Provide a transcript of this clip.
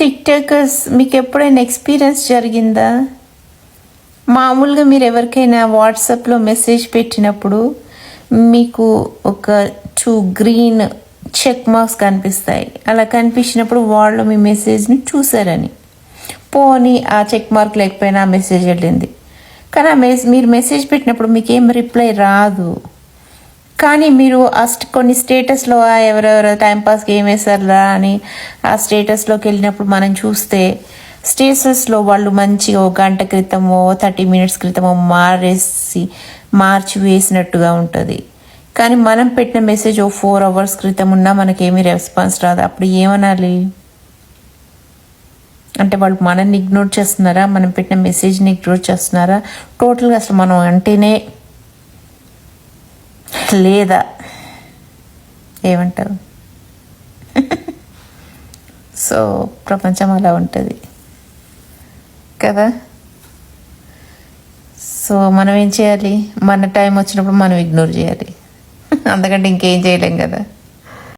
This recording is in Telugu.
టిక్ టాకర్స్ మీకు ఎప్పుడైనా ఎక్స్పీరియన్స్ జరిగిందా? మామూలుగా మీరు ఎవరికైనా వాట్సాప్లో మెసేజ్ పెట్టినప్పుడు మీకు ఒక టూ గ్రీన్ చెక్ మార్క్స్ కనిపిస్తాయి. అలా కనిపించినప్పుడు వాళ్ళు మీ మెసేజ్ని చూసారని పోని ఆ చెక్ మార్క్ లేకపోయినా ఆ మెసేజ్ వెళ్ళింది. కానీ ఆ మెస్ మీరు మెసేజ్ పెట్టినప్పుడు మీకు ఏం రిప్లై రాదు. కానీ మీరు ఆ కొన్ని స్టేటస్లో ఎవరెవరు ఎవరెవరో టైంపాస్కి ఏం వేశారురా అని ఆ స్టేటస్లోకి వెళ్ళినప్పుడు మనం చూస్తే స్టేటస్లో వాళ్ళు మంచిగా ఒక గంట క్రితమో థర్టీ మినిట్స్ క్రితమో మారేసి మార్చి వేసినట్టుగా ఉంటుంది. కానీ మనం పెట్టిన మెసేజ్ ఓ ఫోర్ అవర్స్ క్రితం ఉన్నా మనకేమీ రెస్పాన్స్ రాదు. అప్పుడు ఏమనాలి? అంటే వాళ్ళు మనల్ని ఇగ్నోర్ చేస్తున్నారా? మనం పెట్టిన మెసేజ్ని ఇగ్నోర్ చేస్తున్నారా? టోటల్గా అసలు మనం అంటేనే లేదా? ఏమంటారు? సో ప్రపంచం అలా ఉంటుంది. కదా? సో మనం ఏం చేయాలి? మన టైం వచ్చినప్పుడు మనం ఇగ్నోర్ చేయాలి. అందుకంటే ఇంకేం చేయలేం కదా?